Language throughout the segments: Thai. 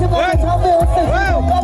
ชนะแชมป์เอเชีย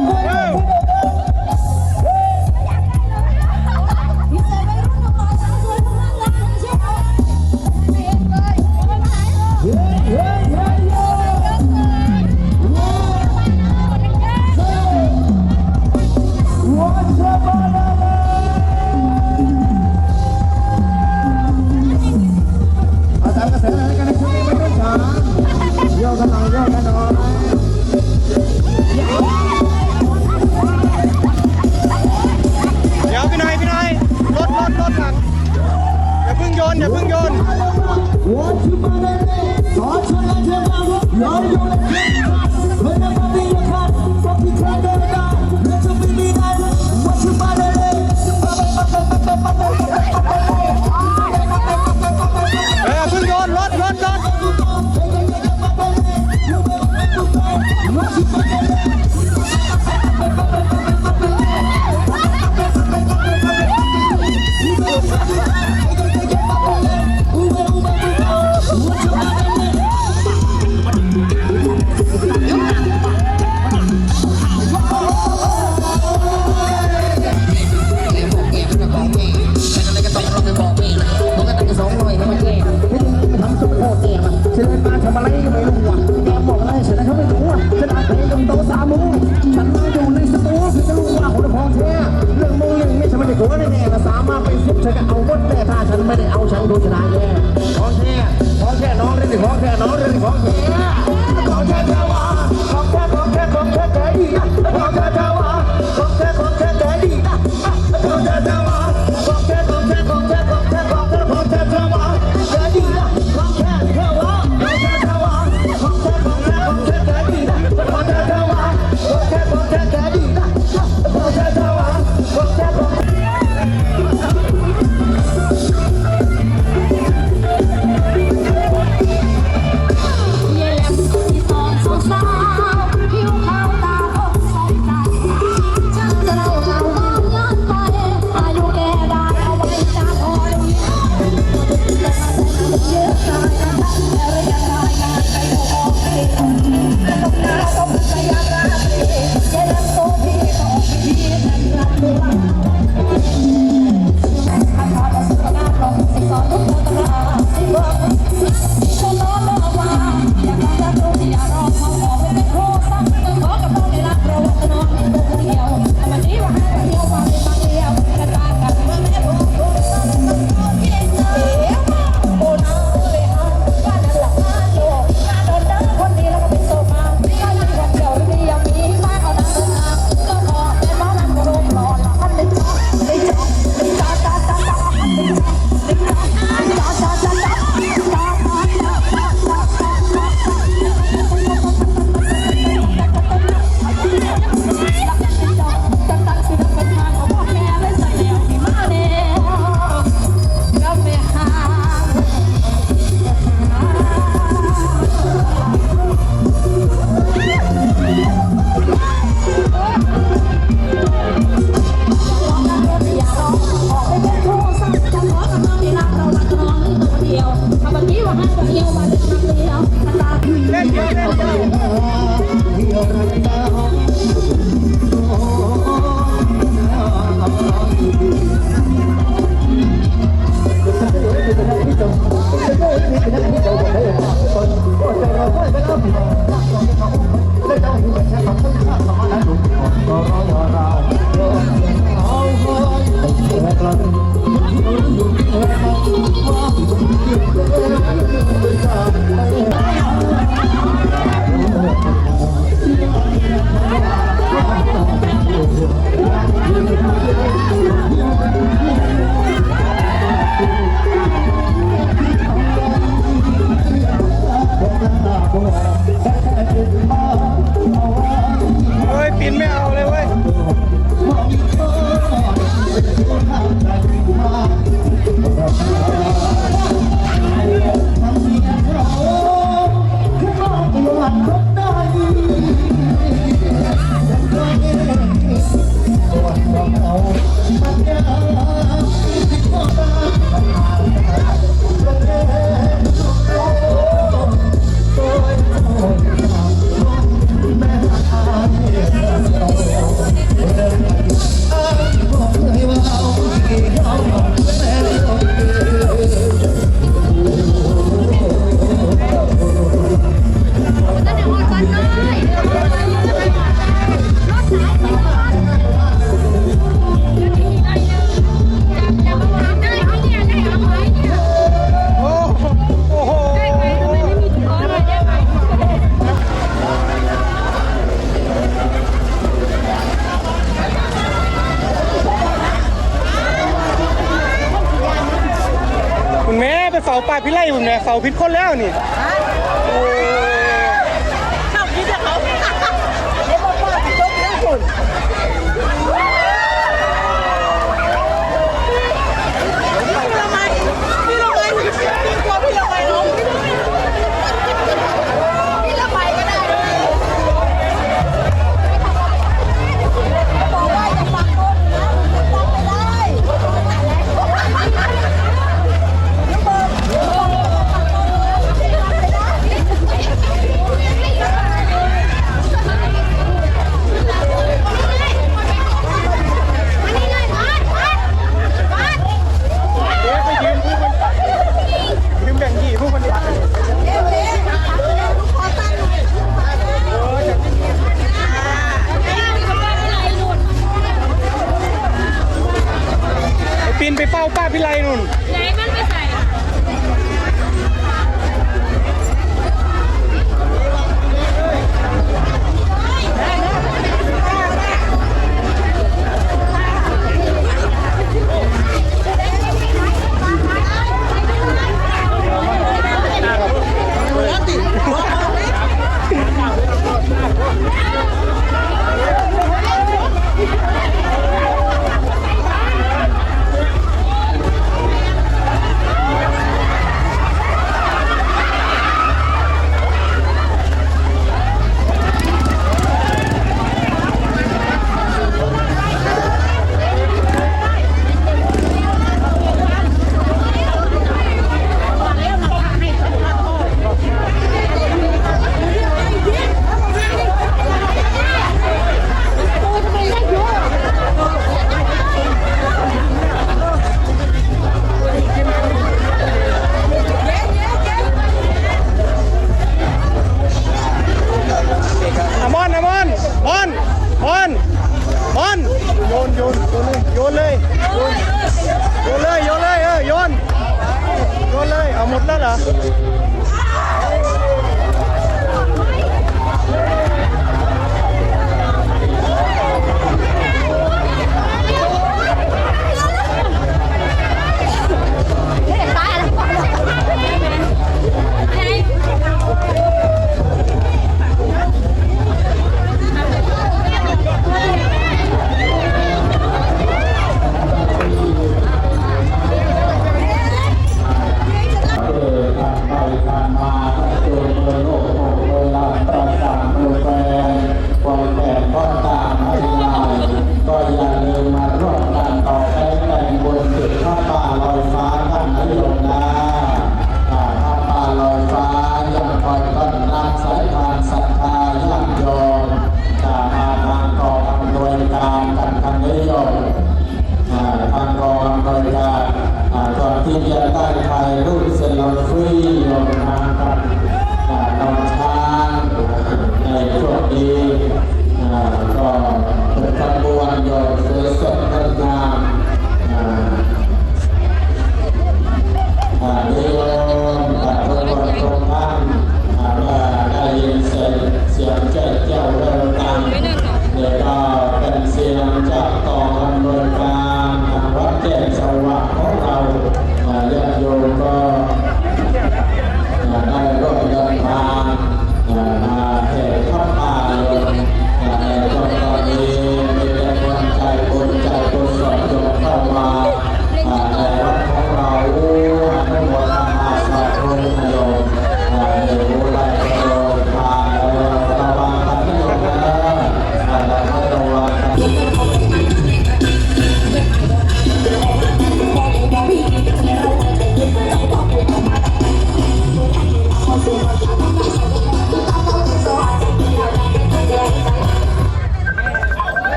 มูฉันมาอยู่ในสตูฉันจะรู้ว่าคนพองแท้เรื่องมึงยังไม่ฉันไม่ได้กลัวแน่แต่สามารถไปซุบฉันก็เอาหมดแต่ถ้าฉันไม่ได้เอาฉันโดนชนะแย่พรแท้พรแท้น้องเรื่องนี้พรแท้น้องเรื่องนี้พรแท้พรแท้เจ้าวอพแท้พรแท้พรแท้แก่ดีนะพรแท้เจ้าวะ ป้าพี่ไล่ผมเนี่ยเขาผิดคนแล้วนี่ ไปเป้าป้าพิไลนุ่น ไหนมันไปใส่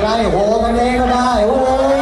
ใกล้โหกันเองก็ได้โอ้